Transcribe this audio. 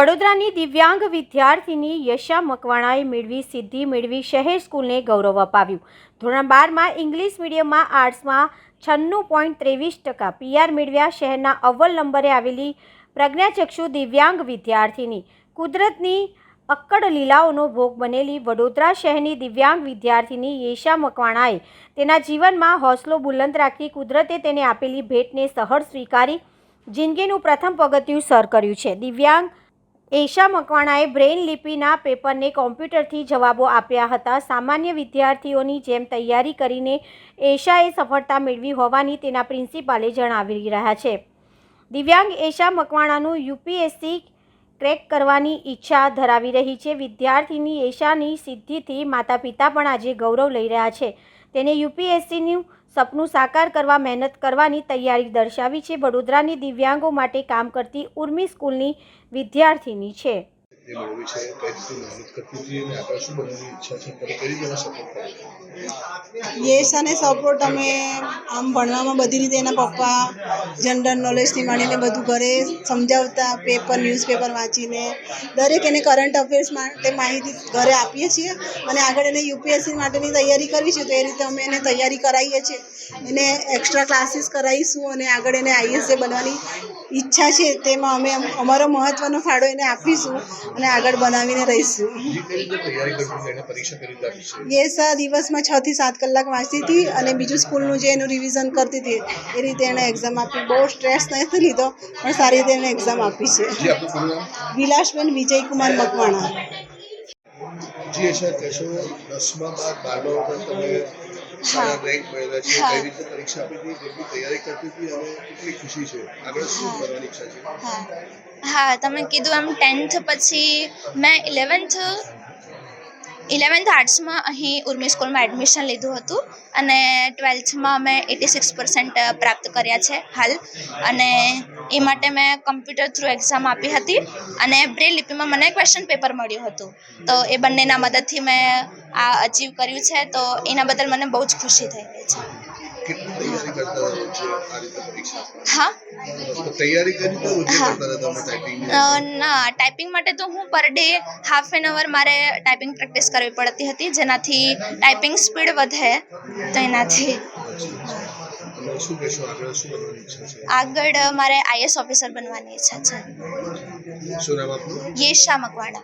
વડોદરાની દિવ્યાંગ વિદ્યાર્થીની યશા મકવાણાએ મેળવી સિદ્ધિ, મેળવી શહેર સ્કૂલને ગૌરવ અપાવ્યું. ધોરણ બારમાં ઇંગ્લિશ મીડિયમમાં આર્ટ્સમાં છન્નું પોઈન્ટ ત્રેવીસ ટકા પીઆર મેળવ્યા શહેરના અવ્વલ નંબરે આવેલી પ્રજ્ઞાચક્ષુ દિવ્યાંગ વિદ્યાર્થીની. કુદરતની અક્કડ લીલાઓનો ભોગ બનેલી વડોદરા શહેરની દિવ્યાંગ વિદ્યાર્થીની યેશા મકવાણાએ તેના જીવનમાં હોંસલો બુલંદ રાખી કુદરતે તેને આપેલી ભેટને સહળ સ્વીકારી, જિંદગીનું પ્રથમ પગથિયું સર કર્યું છે. દિવ્યાંગ એશા મકવાણાએ બ્રેઇન લિપિના પેપરને કોમ્પ્યુટરથી જવાબો આપ્યા હતા. સામાન્ય વિદ્યાર્થીઓની જેમ તૈયારી કરીને એશાએ સફળતા મેળવી હોવાની તેના પ્રિન્સિપાલે જણાવી રહ્યા છે. દિવ્યાંગ એશા મકવાણાનું યુપીએસસી ક્રેક કરવાની ઈચ્છા ધરાવી રહી છે. વિદ્યાર્થીની એશાની સિદ્ધિથી માતા પિતા પણ આજે ગૌરવ લઈ રહ્યા છે. તેને યુપીએસસીનું સપનું સાકાર કરવા મહેનત કરવાની તૈયારી દર્શાવી છે. વડોદરાની દિવ્યાંગો માટે કામ કરતી ઉર્મી સ્કૂલની વિદ્યાર્થીની છે. તે મેળવી છે. કઈ રીતે મહેનત કરતી હતી અને આગળ શું બનવાની ઈચ્છા છે, તમે કઈ રીતે સપોર્ટ કરો યશ અને સપોર્ટ અમે આમ ભણવામાં બધી રીતે એના પપ્પા જનરલ નોલેજથી માંડીને બધું ઘરે સમજાવતા પેપર ન્યૂઝપેપર વાંચીને, દરેક એને કરંટ અફેર્સ માટે માહિતી ઘરે આપીએ છીએ અને આગળ એને યુપીએસસી માટેની તૈયારી કરવી છે, તો એ રીતે અમે એને તૈયારી કરાવીએ છીએ. એને એક્સ્ટ્રા ક્લાસીસ કરાવીશું અને આગળ એને આઈએસ બનવાની ઈચ્છા છે તેમાં અમે અમારો મહત્ત્વનો ફાળો એને આપીશું અને આગળ બનાવીને રહીશું. યસ આ દિવસમાં છ થી સાત કલાક વાંચતી હતી અને બીજું સ્કૂલનું જે એનું રિવિઝન કરતી હતી એ રીતે એણે એક્ઝામ આપી. બહુ સ્ટ્રેસ નથી લીધો પણ સારી રીતે એણે એક્ઝામ આપી છે. વિલાસબેન વિજયકુમાર મકવાણા. જી અચ્છા કહેશો દસમા બાદ બારમા વખત તમે સારા રેન્ક મેળવ્યા છે કઈ રીતે પરીક્ષા આપી હતી કેટલી તૈયારી કરતી હતી અને કેટલી ખુશી છે. આગળ શું કરવાની ઈચ્છા છે? હા. હા તમે કીધું એમ ટેન્થ પછી મેં ઇલેવન્થ ઇલેવન્થ આર્ટ્સમાં અહીં ઉર્મી સ્કૂલમાં એડમિશન લીધું હતું અને ટ્વેલ્થમાં મેં એટી સિક્સ પર્સન્ટ પ્રાપ્ત કર્યા છે હાલ. અને એ માટે મેં કમ્પ્યુટર થ્રુ એક્ઝામ આપી હતી અને બ્રેલ લિપિમાં મને ક્વેશ્ચન પેપર મળ્યું હતું. તો એ બંનેના મદદથી મેં આ અચીવ કર્યું છે. તો એના બદલ મને બહુ જ ખુશી થઈ રહી છે? હા? તૈયારી ના? ટાઈપિંગ માટે તો હું per day half an hour મારે ટાઈપિંગ પ્રેક્ટિસ કરવી પડતી હતી. જેનાથી ટાઈપિંગ સ્પીડ વધે તો એનાથી. શું કહેશો? આગળ શું બનવાની ઈચ્છા છે? આગળ મારે આઈએસ ઓફિસર બનવાની ઈચ્છા છે. શું નામ આપનું? યેશા મકવાણા.